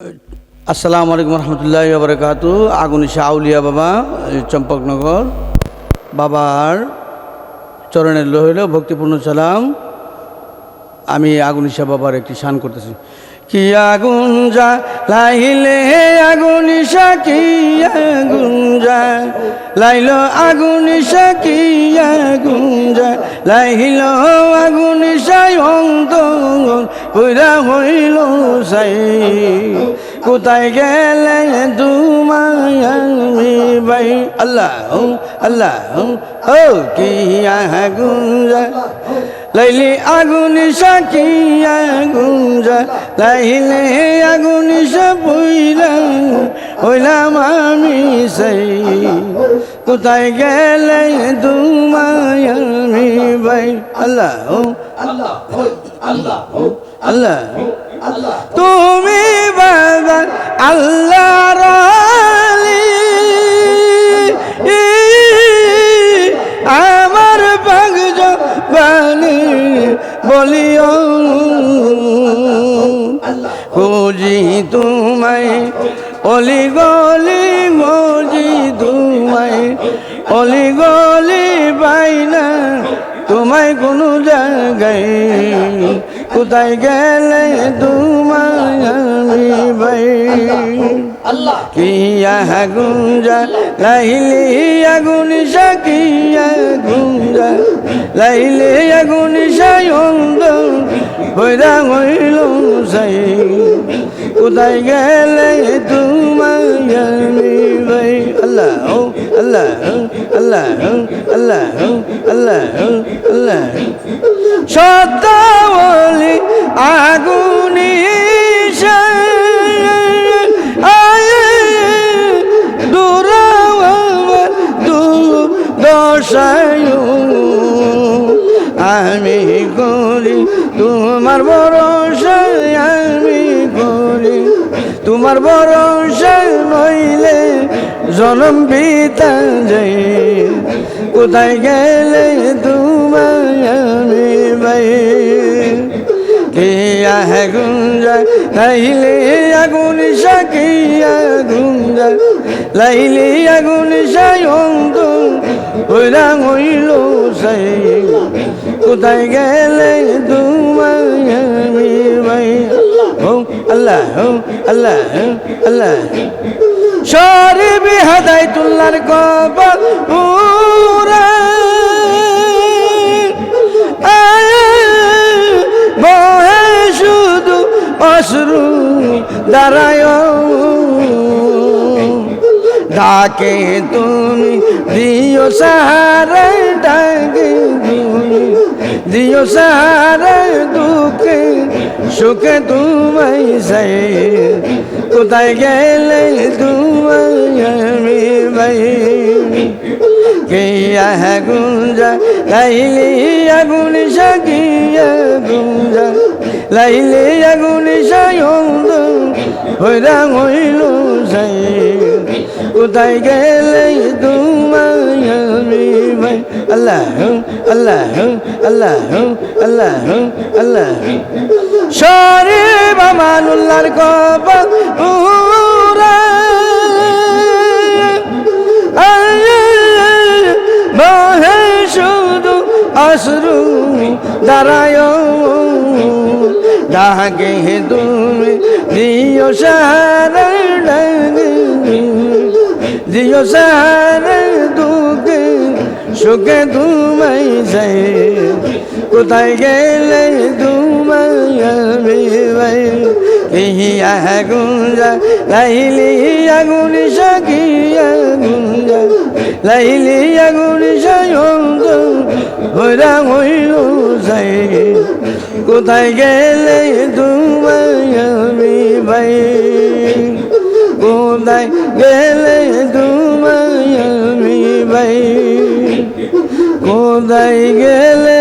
আসসালামু আলাইকুম রহমতুল্লাহ বরকাত। আগুনিশা আউলিয়া বাবা চম্পকনগর বাবার চরণের লোহিল, ভক্তিপূর্ণ সালাম। আমি আগুনিশা বাবার একটি শান করতেছি। কি আগুন যা লাইলে আগুনিশা কি আগুন যা লাইল আগুনিশা কি আগুন যা লাইল আগুনিশাই অন্ত কইরা হইল সাই। কোথায় গেলে তোমায় আমি ভাই? আল্লাহ আল্লাহ, ও কি যা লাইলি আগুন সাকি আগুন যা লাইলে আগুন পুইলা হইলাম আমি সেই। কোথায় গেলে তোমায় আমি ভাই? আল্লাহ। আল্লাহ তুমি বাবা আল্লাহ আমার বাগজ বানি বলিও। খুঁজি তোমায় অলি গলি মজি ধুমাই অলি গলি বাইনা তোমায় কোনো জায়গায়। কোথায় গেলে তোমায় আমি ভাই? কি আগুন যা লাইলি আগুন সাকি আগুন যা লাইলি আগুন সায়ন্দ হইরা হইল সাই কোথায় গেলে আমি ভাই? আল্লাহ আল্লাহ আল্লাহ আল্লাহ আল্লাহ আল্লাহ। সত্তাবলি আগুনি দশায় আমি তোমার ভরসায় আমি করি। তোমার ভরসায় নইলে জনম বিতা যাই। কোথায় গেলে তোমায় আমি ভাই কে আগুন যায় লাইলে আগুন সাকি আগুন যায় লাইলে আগুন সাই অন্ত হইলা হইল সাই। কোথায় গেলে আল্লাহ আল্লাহ। সরে বিহাদাই তুল্লার বহে শুধু অশ্রু দাঁড়ায় ডাকে তুমি, দিও সাহারে ডাকে তুমি, দিও সাহারে সুখে তুমি সাই কোথায় গেলে তোমায় আমি ভাই কে আগুন যা লাইলি আগুন সাকি আগুন যা লাইলি আগুন সায়ন্দ হইরা হইল সাই কোথায় গেলে তোমায় আমি ভাই আল্লাহ আল্লাহ আল্লাহ আল্লাহ আল্লাহ। সরে বামানুল্লার কপাল উরা বহে শুধু অশ্রু দাঁড়ায় ডাকে তুমি দিও সারা ডাকে দিও সারা দুঃখে সুখে তুমাই যাই কোথায় গেলে তুমাই আমি ভাই এই আগুন যা লাইলি আগুন সাকি আগুন যা লাইলি আগুন সায়ন্ত হইরা হইল যাই কোথায় গেলে তোমায় আমি ভাই কোথায় গেলে তোমায় আমি ভাই কোথায় গেলে